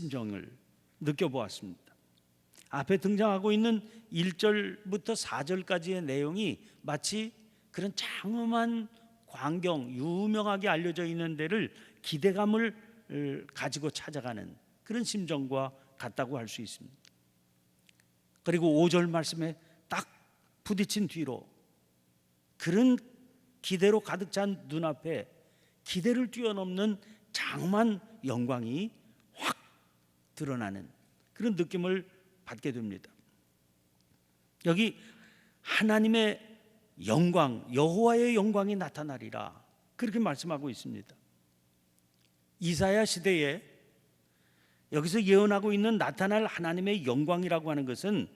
심정을 느껴보았습니다. 앞에 등장하고 있는 1절부터 4절까지의 내용이 마치 그런 장엄한 광경, 유명하게 알려져 있는 데를 기대감을 어, 가지고 찾아가는 그런 심정과 같다고 할 수 있습니다. 그리고 5절 말씀에 딱 부딪힌 뒤로 그런 기대로 가득 찬 눈앞에 기대를 뛰어넘는 장만 영광이 확 드러나는 그런 느낌을 받게 됩니다. 여기 하나님의 영광, 여호와의 영광이 나타나리라 그렇게 말씀하고 있습니다. 이사야 시대에 여기서 예언하고 있는 나타날 하나님의 영광이라고 하는 것은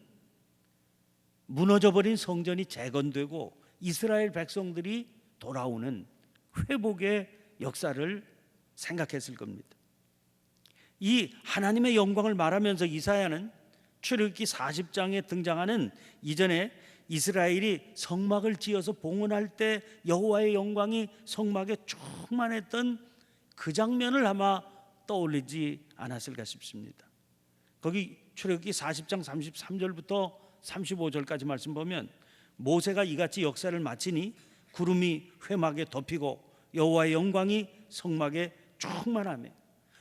무너져 버린 성전이 재건되고 이스라엘 백성들이 돌아오는 회복의 역사를 생각했을 겁니다. 이 하나님의 영광을 말하면서 이사야는 출애굽기 40장에 등장하는 이전에 이스라엘이 성막을 지어서 봉헌할 때 여호와의 영광이 성막에 충만했던 그 장면을 아마 떠올리지 않았을까 싶습니다. 거기 출애굽기 40장 33절부터 35절까지 말씀 보면 모세가 이같이 역사를 마치니 구름이 회막에 덮이고 여호와의 영광이 성막에 충만하며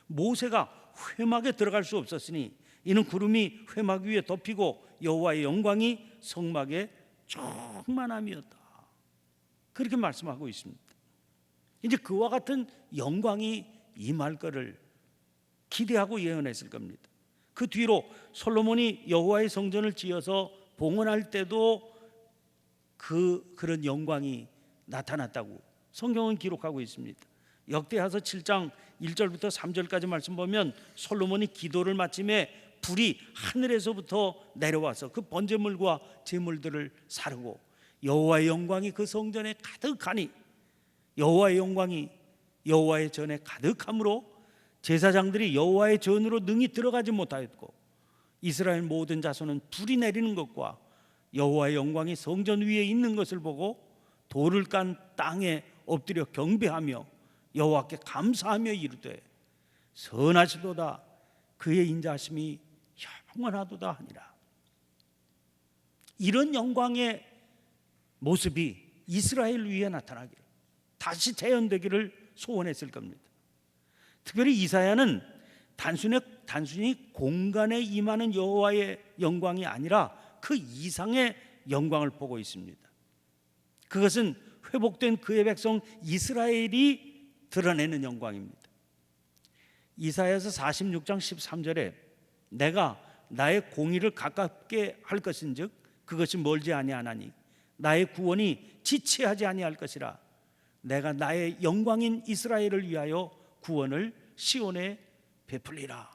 모세가 회막에 들어갈 수 없었으니 이는 구름이 회막 위에 덮이고 여호와의 영광이 성막에 충만함이었다. 그렇게 말씀하고 있습니다. 이제 그와 같은 영광이 임할 것을 기대하고 예언했을 겁니다. 그 뒤로 솔로몬이 여호와의 성전을 지어서 봉헌할 때도 그 그런 영광이 나타났다고 성경은 기록하고 있습니다. 역대하서 7장 1절부터 3절까지 말씀 보면 솔로몬이 기도를 마침에 불이 하늘에서부터 내려와서 그 번제물과 제물들을 사르고 여호와의 영광이 그 성전에 가득하니 여호와의 영광이 여호와의 전에 가득함으로 제사장들이 여호와의 전으로 능히 들어가지 못하였고 이스라엘 모든 자손은 불이 내리는 것과 여호와의 영광이 성전 위에 있는 것을 보고 돌을 깐 땅에 엎드려 경배하며 여호와께 감사하며 이르되 선하시도다 그의 인자하심이 영원하도다 하니라 이런 영광의 모습이 이스라엘 위에 나타나기를 다시 재현되기를 소원했을 겁니다. 특별히 이사야는 단순히 단순히 공간에 임하는 여호와의 영광이 아니라 그 이상의 영광을 보고 있습니다. 그것은 회복된 그의 백성 이스라엘이 드러내는 영광입니다. 이사야서 46장 13절에 내가 나의 공의를 가깝게 할 것인즉 그것이 멀지 아니하나니 나의 구원이 지체하지 아니할 것이라 내가 나의 영광인 이스라엘을 위하여 구원을 시온에 베풀리라.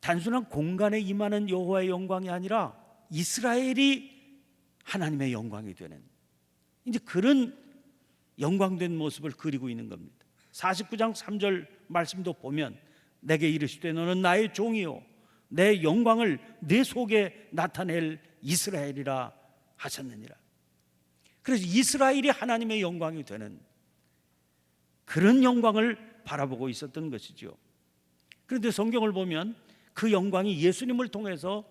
단순한 공간에 임하는 여호와의 영광이 아니라 이스라엘이 하나님의 영광이 되는 이제 그런 영광된 모습을 그리고 있는 겁니다. 49장 3절 말씀도 보면 내게 이르시되 너는 나의 종이요 내 영광을 내 속에 나타낼 이스라엘이라 하셨느니라. 그래서 이스라엘이 하나님의 영광이 되는 그런 영광을 바라보고 있었던 것이죠. 그런데 성경을 보면 그 영광이 예수님을 통해서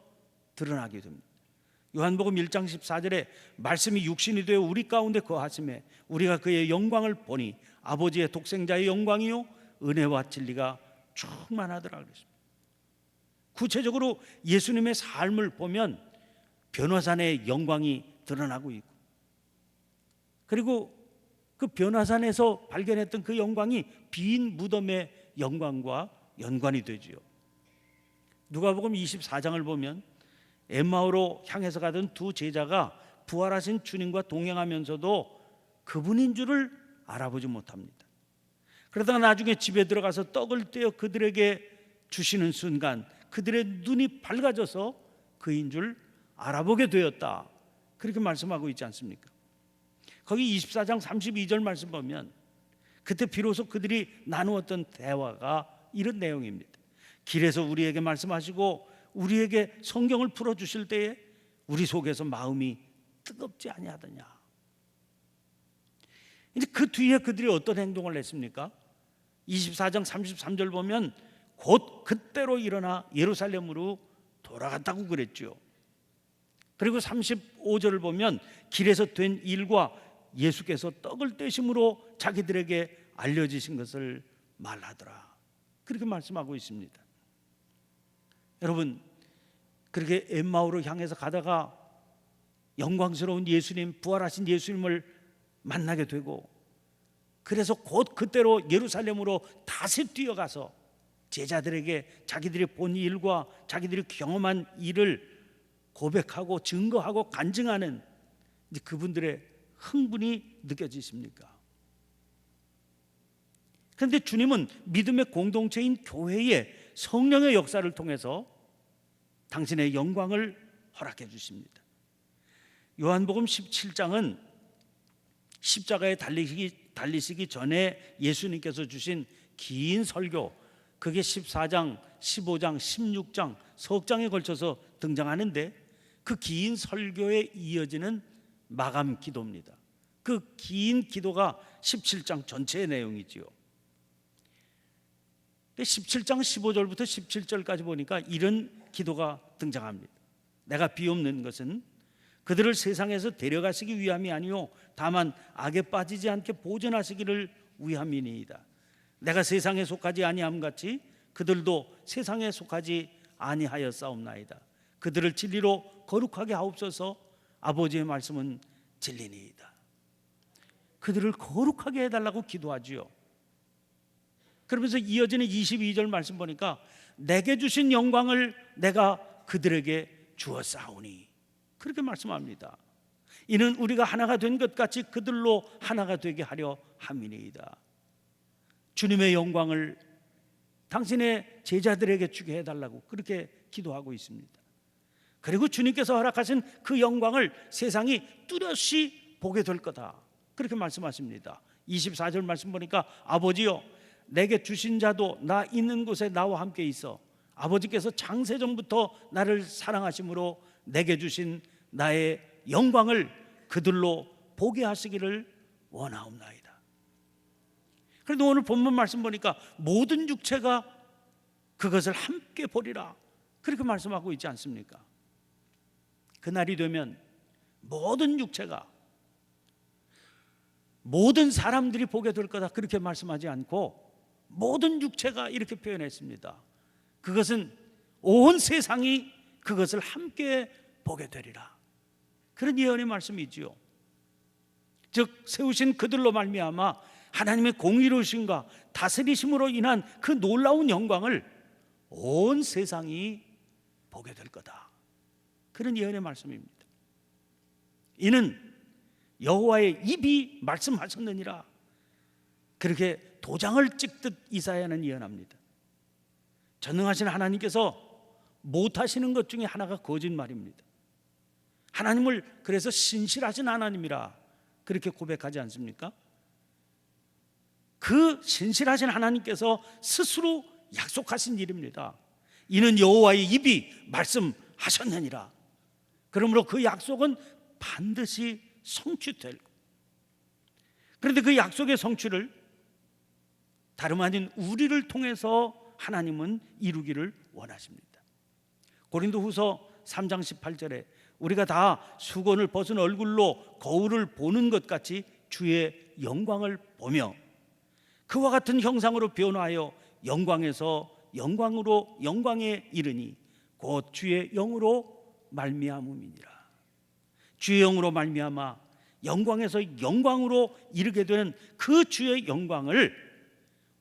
드러나게 됩니다. 요한복음 1장 14절에 말씀이 육신이 되어 우리 가운데 거하심에 우리가 그의 영광을 보니 아버지의 독생자의 영광이요 은혜와 진리가 충만하더라 그랬습니다. 구체적으로 예수님의 삶을 보면 변화산의 영광이 드러나고 있고 그리고 그 변화산에서 발견했던 그 영광이 빈 무덤의 영광과 연관이 되지요. 누가복음 24장을 보면 엠마오로 향해서 가던 두 제자가 부활하신 주님과 동행하면서도 그분인 줄을 알아보지 못합니다. 그러다가 나중에 집에 들어가서 떡을 떼어 그들에게 주시는 순간 그들의 눈이 밝아져서 그인 줄 알아보게 되었다. 그렇게 말씀하고 있지 않습니까? 거기 24장 32절 말씀 보면 그때 비로소 그들이 나누었던 대화가 이런 내용입니다. 길에서 우리에게 말씀하시고 우리에게 성경을 풀어 주실 때에 우리 속에서 마음이 뜨겁지 아니하더냐. 이제 그 뒤에 그들이 어떤 행동을 했습니까? 24장 33절 보면 곧 그때로 일어나 예루살렘으로 돌아갔다고 그랬죠. 그리고 35절을 보면 길에서 된 일과 예수께서 떡을 떼심으로 자기들에게 알려지신 것을 말하더라. 그렇게 말씀하고 있습니다. 여러분 그렇게 엠마오로 향해서 가다가 영광스러운 예수님 부활하신 예수님을 만나게 되고 그래서 곧 그때로 예루살렘으로 다시 뛰어가서 제자들에게 자기들이 본 일과 자기들이 경험한 일을 고백하고 증거하고 간증하는 그분들의 흥분이 느껴지십니까? 그런데 주님은 믿음의 공동체인 교회의 성령의 역사를 통해서 당신의 영광을 허락해 주십니다. 요한복음 17장은 십자가에 달리시기, 달리시기 전에 예수님께서 주신 긴 설교 그게 14장, 15장, 16장 석 장에 걸쳐서 등장하는데 그 긴 설교에 이어지는 마감 기도입니다. 그 긴 기도가 17장 전체의 내용이지요. 17장 15절부터 17절까지 보니까 이런 기도가 등장합니다. 내가 비옵는 것은 그들을 세상에서 데려가시기 위함이 아니요 다만 악에 빠지지 않게 보존하시기를 위함이니이다. 내가 세상에 속하지 아니함 같이 그들도 세상에 속하지 아니하였사옵나이다. 그들을 진리로 거룩하게 하옵소서. 아버지의 말씀은 진리니이다. 그들을 거룩하게 해달라고 기도하지요. 그러면서 이어지는 22절 말씀 보니까 내게 주신 영광을 내가 그들에게 주었사오니 그렇게 말씀합니다. 이는 우리가 하나가 된 것 같이 그들로 하나가 되게 하려 함이니이다. 주님의 영광을 당신의 제자들에게 주게 해달라고 그렇게 기도하고 있습니다. 그리고 주님께서 허락하신 그 영광을 세상이 뚜렷이 보게 될 거다. 그렇게 말씀하십니다. 24절 말씀 보니까 아버지여 내게 주신 자도 나 있는 곳에 나와 함께 있어 아버지께서 장세 전부터 나를 사랑하심으로 내게 주신 나의 영광을 그들로 보게 하시기를 원하옵나이다. 그런데 오늘 본문 말씀 보니까 모든 육체가 그것을 함께 보리라. 그렇게 말씀하고 있지 않습니까? 그날이 되면 모든 육체가 모든 사람들이 보게 될 거다. 그렇게 말씀하지 않고 모든 육체가 이렇게 표현했습니다. 그것은 온 세상이 그것을 함께 보게 되리라. 그런 예언의 말씀이지요. 즉 세우신 그들로 말미암아 하나님의 공의로우신가 다스리심으로 인한 그 놀라운 영광을 온 세상이 보게 될 거다. 그런 예언의 말씀입니다. 이는 여호와의 입이 말씀하셨느니라. 그렇게 도장을 찍듯 이사야는 예언합니다. 전능하신 하나님께서 못하시는 것 중에 하나가 거짓말입니다. 하나님을 그래서 신실하신 하나님이라 그렇게 고백하지 않습니까? 그 신실하신 하나님께서 스스로 약속하신 일입니다. 이는 여호와의 입이 말씀하셨느니라. 그러므로 그 약속은 반드시 성취될. 그런데 그 약속의 성취를 다름 아닌 우리를 통해서 하나님은 이루기를 원하십니다. 고린도후서 3장 18절에 우리가 다 수건을 벗은 얼굴로 거울을 보는 것 같이 주의 영광을 보며 그와 같은 형상으로 변화하여 영광에서 영광으로 영광에 이르니 곧 주의 영으로 말미암음이니라. 주의 영으로 말미암아 영광에서 영광으로 이르게 되는 그 주의 영광을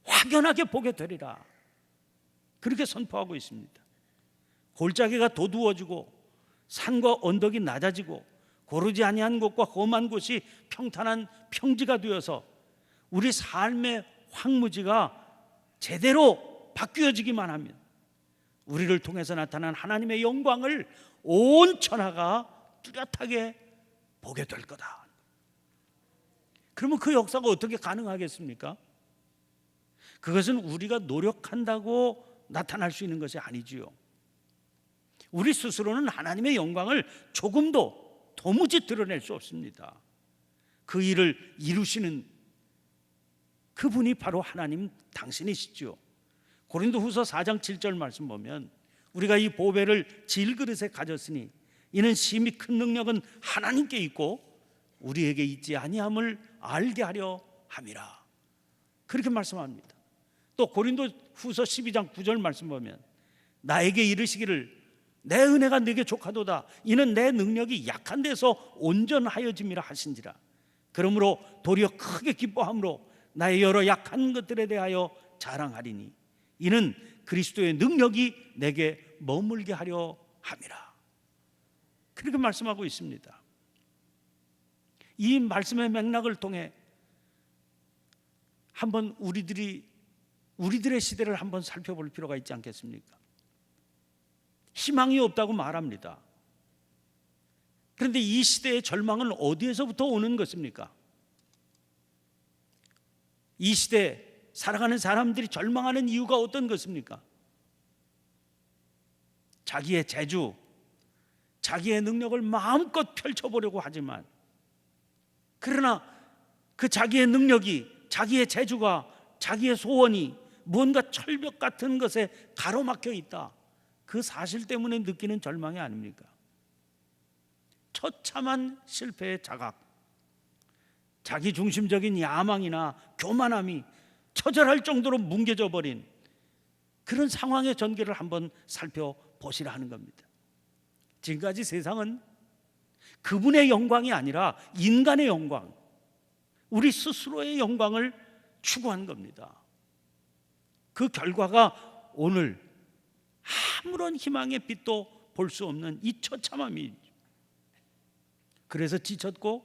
확연하게 보게 되리라. 그렇게 선포하고 있습니다. 골짜기가 도두어지고 산과 언덕이 낮아지고 고르지 아니한 곳과 험한 곳이 평탄한 평지가 되어서 우리 삶의 황무지가 제대로 바뀌어지기만 하면 우리를 통해서 나타난 하나님의 영광을 온 천하가 뚜렷하게 보게 될 거다. 그러면 그 역사가 어떻게 가능하겠습니까? 그것은 우리가 노력한다고 나타날 수 있는 것이 아니지요. 우리 스스로는 하나님의 영광을 조금도 도무지 드러낼 수 없습니다. 그 일을 이루시는 그분이 바로 하나님 당신이시죠. 고린도후서 4장 7절 말씀 보면 우리가 이 보배를 질그릇에 가졌으니 이는 심히 큰 능력은 하나님께 있고 우리에게 있지 아니함을 알게 하려 함이라. 그렇게 말씀합니다. 또 고린도 후서 12장 9절 말씀 보면 나에게 이르시기를 내 은혜가 내게 족하도다. 이는 내 능력이 약한 데서 온전하여짐이라 하신지라. 그러므로 도리어 크게 기뻐함으로 나의 여러 약한 것들에 대하여 자랑하리니 이는 그리스도의 능력이 내게 머물게 하려 함이라. 그렇게 말씀하고 있습니다. 이 말씀의 맥락을 통해 한번 우리들이 우리들의 시대를 한번 살펴볼 필요가 있지 않겠습니까? 희망이 없다고 말합니다. 그런데 이 시대의 절망은 어디에서부터 오는 것입니까? 이 시대 살아가는 사람들이 절망하는 이유가 어떤 것입니까? 자기의 재주, 자기의 능력을 마음껏 펼쳐보려고 하지만 그러나 그 자기의 능력이 자기의 재주가 자기의 소원이 뭔가 철벽 같은 것에 가로막혀 있다. 그 사실 때문에 느끼는 절망이 아닙니까? 처참한 실패의 자각, 자기 중심적인 야망이나 교만함이 처절할 정도로 뭉개져 버린 그런 상황의 전개를 한번 살펴보시라 하는 겁니다. 지금까지 세상은 그분의 영광이 아니라 인간의 영광, 우리 스스로의 영광을 추구한 겁니다. 그 결과가 오늘 아무런 희망의 빛도 볼 수 없는 이 처참함이 그래서 지쳤고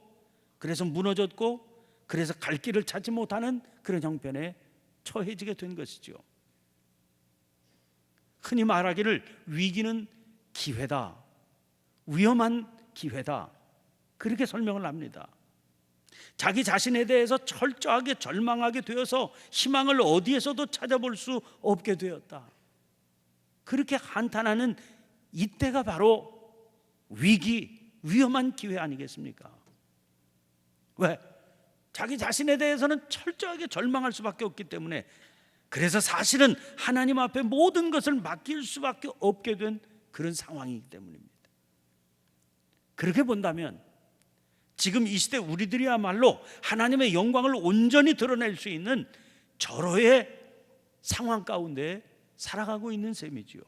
그래서 무너졌고 그래서 갈 길을 찾지 못하는 그런 형편에 처해지게 된 것이죠. 흔히 말하기를 위기는 기회다. 위험한 기회다. 그렇게 설명을 합니다. 자기 자신에 대해서 철저하게 절망하게 되어서 희망을 어디에서도 찾아볼 수 없게 되었다. 그렇게 한탄하는 이때가 바로 위기, 위험한 기회 아니겠습니까? 왜? 자기 자신에 대해서는 철저하게 절망할 수밖에 없기 때문에 그래서 사실은 하나님 앞에 모든 것을 맡길 수밖에 없게 된 그런 상황이기 때문입니다. 그렇게 본다면 지금 이 시대 우리들이야말로 하나님의 영광을 온전히 드러낼 수 있는 절호의 상황 가운데 살아가고 있는 셈이지요.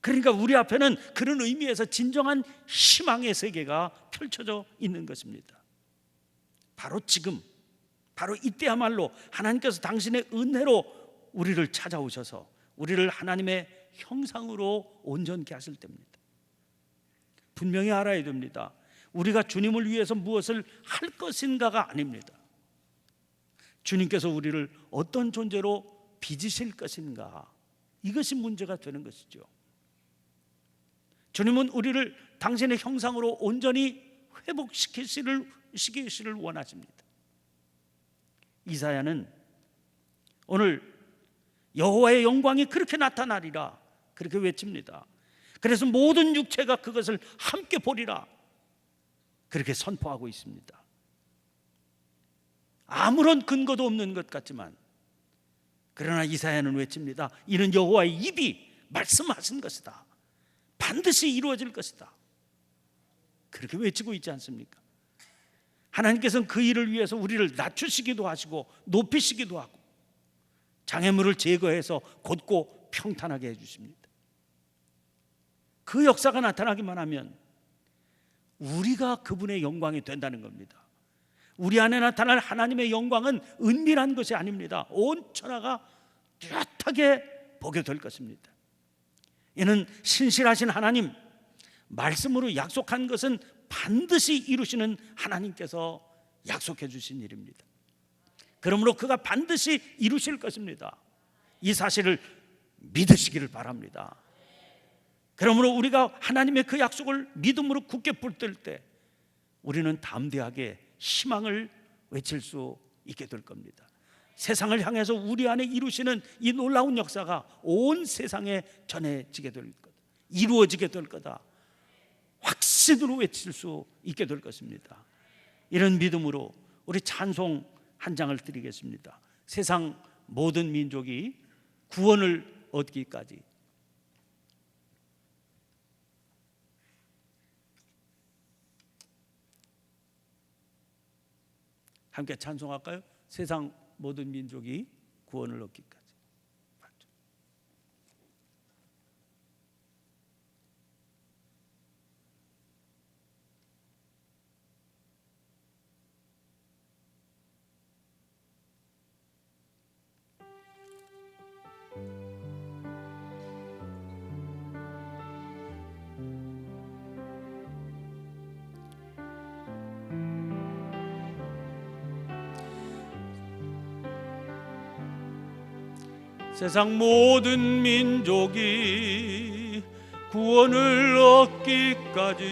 그러니까 우리 앞에는 그런 의미에서 진정한 희망의 세계가 펼쳐져 있는 것입니다. 바로 지금, 바로 이때야말로 하나님께서 당신의 은혜로 우리를 찾아오셔서 우리를 하나님의 형상으로 온전케 하실 때입니다. 분명히 알아야 됩니다. 우리가 주님을 위해서 무엇을 할 것인가가 아닙니다. 주님께서 우리를 어떤 존재로 빚으실 것인가 이것이 문제가 되는 것이죠. 주님은 우리를 당신의 형상으로 온전히 회복시키시를 시키시를 원하십니다. 이사야는 오늘 여호와의 영광이 그렇게 나타나리라 그렇게 외칩니다. 그래서 모든 육체가 그것을 함께 보리라 그렇게 선포하고 있습니다. 아무런 근거도 없는 것 같지만 그러나 이사야는 외칩니다. 이는 여호와의 입이 말씀하신 것이다. 반드시 이루어질 것이다. 그렇게 외치고 있지 않습니까? 하나님께서는 그 일을 위해서 우리를 낮추시기도 하시고 높이시기도 하고 장애물을 제거해서 곧고 평탄하게 해주십니다. 그 역사가 나타나기만 하면 우리가 그분의 영광이 된다는 겁니다. 우리 안에 나타날 하나님의 영광은 은밀한 것이 아닙니다. 온 천하가 뚜렷하게 보게 될 것입니다. 이는 신실하신 하나님 말씀으로 약속한 것은 반드시 이루시는 하나님께서 약속해 주신 일입니다. 그러므로 그가 반드시 이루실 것입니다. 이 사실을 믿으시기를 바랍니다. 그러므로 우리가 하나님의 그 약속을 믿음으로 굳게 붙들 때 우리는 담대하게 희망을 외칠 수 있게 될 겁니다. 세상을 향해서 우리 안에 이루시는 이 놀라운 역사가 온 세상에 전해지게 될 거다. 이루어지게 될 거다. 확신으로 외칠 수 있게 될 것입니다. 이런 믿음으로 우리 찬송 한 장을 드리겠습니다. 세상 모든 민족이 구원을 얻기까지 함께 찬송할까요? 세상 모든 민족이 구원을 얻기까지. 세상 모든 민족이 구원을 얻기까지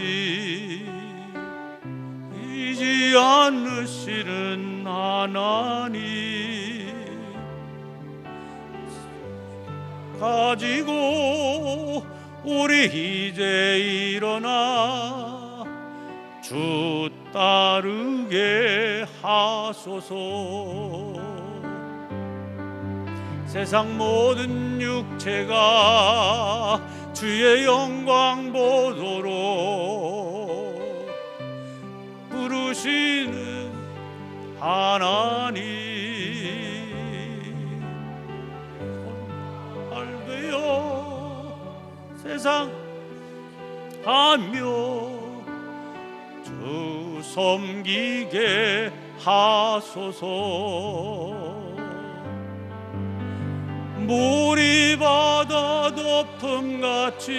이지 않으시는 하나님. 가지고 우리 이제 일어나 주 따르게 하소서 세상 모든 육체가 주의 영광 보도록 부르시는 하나님. 알되어 세상 하며 주 섬기게 하소서 물이 바다 덮음 같이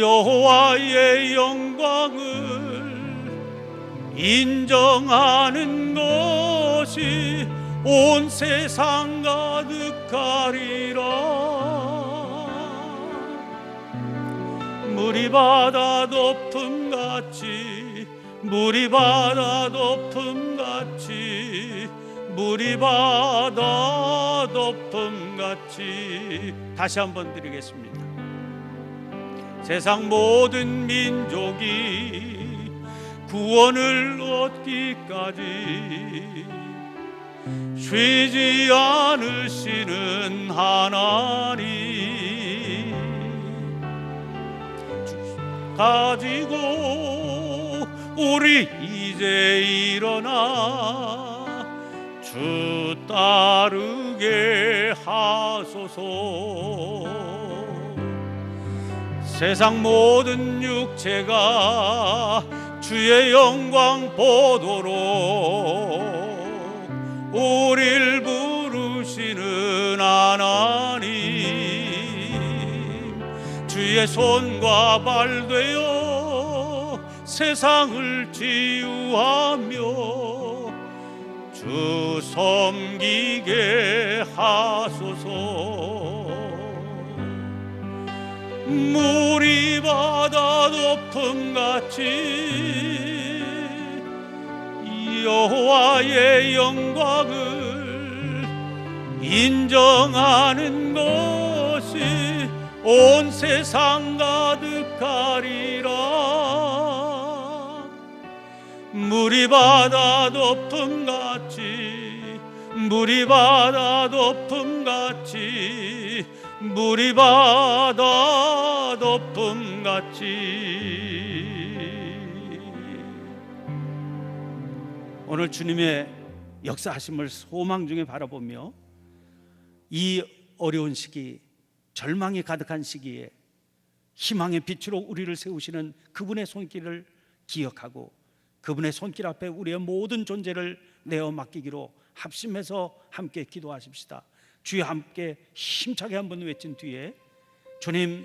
여호와의 영광을 인정하는 것이 온 세상 가득하리라. 물이 바다 덮음 같이 물이 바다 덮음 같이 물이 바다 덮음 같이 다시 한번 드리겠습니다. 세상 모든 민족이 구원을 얻기까지 쉬지 않으시는 하나님 가지고 우리 이제 일어나 주 따르게 하소서. 세상 모든 육체가 주의 영광 보도록 우릴 부르시는 하나님. 주의 손과 발 되어 세상을 치유하며 주 섬기게 하소서. 물이 바다 덮음 같이 여호와의 영광을 인정하는 것이 온 세상 가득하리 물이 바다 덮음 같이 물이 바다 덮음 같이 물이 바다 덮음 같이. 오늘 주님의 역사하심을 소망 중에 바라보며 이 어려운 시기 절망이 가득한 시기에 희망의 빛으로 우리를 세우시는 그분의 손길을 기억하고 그분의 손길 앞에 우리의 모든 존재를 내어 맡기기로 합심해서 함께 기도하십시다. 주여 함께 힘차게 한번 외친 뒤에 주님